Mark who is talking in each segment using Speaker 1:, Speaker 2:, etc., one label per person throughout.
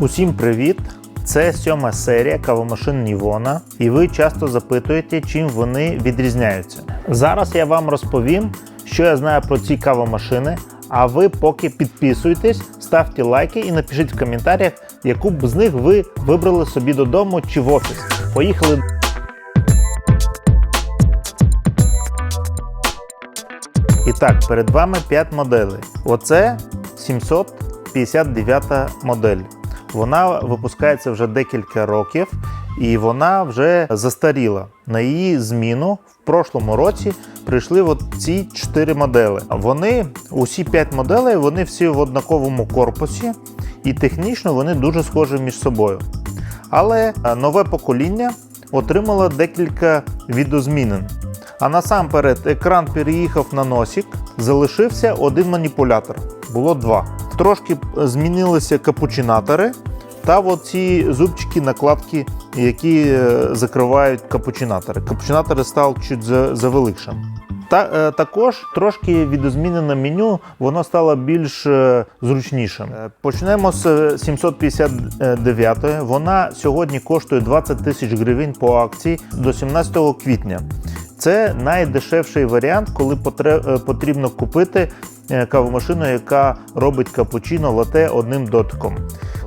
Speaker 1: Усім привіт! Це сьома серія кавомашин Нівона, і ви часто запитуєте, чим вони відрізняються. Зараз я вам розповім, що я знаю про ці кавомашини. А ви поки підписуйтесь, ставте лайки і напишіть в коментарях, яку б з них ви вибрали собі додому чи в офіс. Поїхали! І так, перед вами 5 моделей. Оце 759 модель. Вона випускається вже декілька років і вона вже застаріла. На її зміну в прошлому році прийшли от ці 4 модели. Вони, усі 5 моделей, вони всі в однаковому корпусі, і технічно вони дуже схожі між собою. Але е, нове покоління отримало декілька відозмінень. А насамперед екран переїхав на носик, залишився один маніпулятор. Було два. Трошки змінилися капучинатори та оці зубчики накладки, які е, закривають капучинатори. Капучинатори стали чуть завеликшим. Та, е, також трошки відозмінене меню, воно стало більш е, зручнішим. Е, Почнемо з е, 759. Вона сьогодні коштує 20 тисяч гривень по акції до 17 квітня. Це найдешевший варіант, коли е, потрібно купити е, кавомашину, яка робить капучино лате одним дотиком.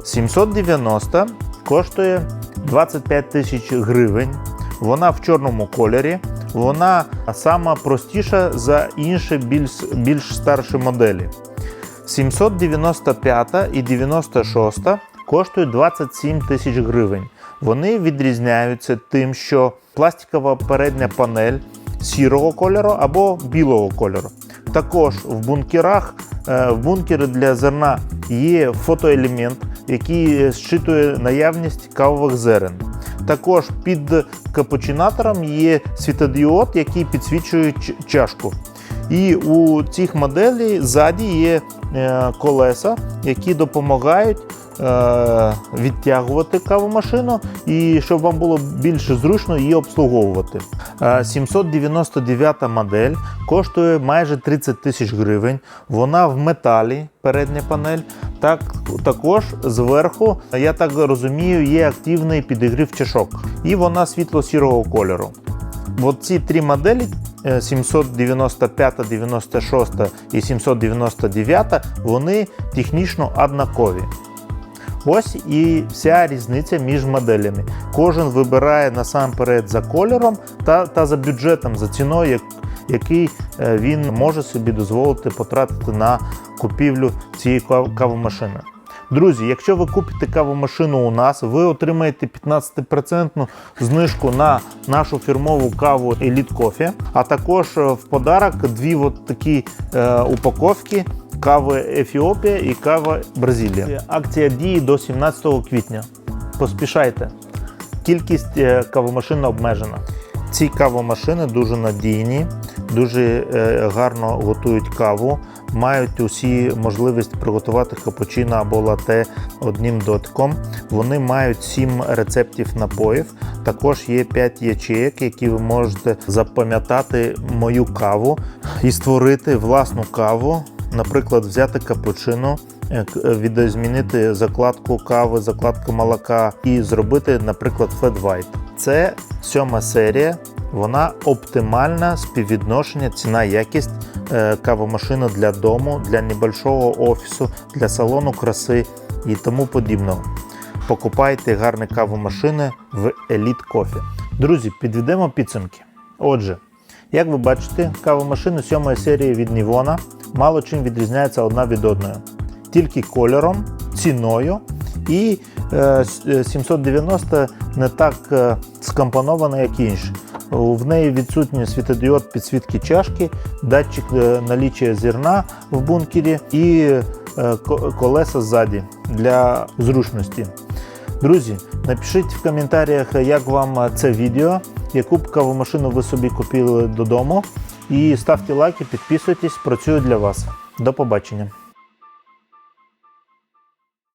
Speaker 1: 790 коштує 25 тисяч гривень. Вона в чорному кольорі. Вона сама простіша за інші більш, більш старші моделі. 795 і 96 коштують 27 тисяч гривень. Вони відрізняються тим, що пластикова передня панель сірого кольору або білого кольору. Також в бункерах, е, в бункері для зерна є фотоелемент, який зчитує наявність кавових зерен. Також під капучинатором є світодіод, який підсвічує чашку. І у цих моделей ззаді є е, колеса, які допомагають відтягувати кавомашину і щоб вам було більш зручно її обслуговувати. Е, 799 модель коштує майже 30 тисяч гривень. Вона в металі, передня панель. Так, також зверху, я так розумію, є активний підігрів чашок. І вона світло-сірого кольору. От ці три моделі е, 795, 96 і 799, вони технічно однакові. Ось і вся різниця між моделями. Кожен вибирає насамперед за кольором та, та за бюджетом, за ціною, як- який е, він може собі дозволити потратити на купівлю цієї кавомашини. Друзі, якщо ви купите кавомашину у нас, ви отримаєте 15% знижку на нашу фірмову каву Elite Coffee, а також е, в подарок дві от такі е, упаковки кави Ефіопія і кава Бразилія. Акція діє до 17 квітня. Поспішайте. Кількість е, кавомашин обмежена. Ці кавомашини дуже надійні, дуже е, гарно готують каву, мають усі можливість приготувати капучино або лате одним дотиком. Вони мають 7 рецептів напоїв. Також є 5 ячеїк, які ви можете запам'ятати мою каву і створити власну каву. Наприклад, взяти капучино, е, е, відозмінити закладку кави, закладку молока і зробити, наприклад, Fat White. Це сьома серія. Вона оптимальна співвідношення ціна-якість е, кавомашина для дому, для небольшого офісу, для салону краси і тому подібного. Покупайте гарні кавомашини в Elite Coffee. Друзі, підведемо підсумки. Отже, як ви бачите, кавомашини сьомої серії від Nivona мало чим відрізняються одна від одної. Тільки кольором, ціною і е, с- е, 790 не так е, скомпонована, як інші. В неї відсутній світодіод підсвітки чашки, датчик е, наліччя зерна в бункері і е, колеса ззаді для зручності. Друзі, напишіть в коментарях, як вам це відео, яку б кавомашину ви собі купили додому. І ставте лайки, підписуйтесь, працюю для вас. До побачення.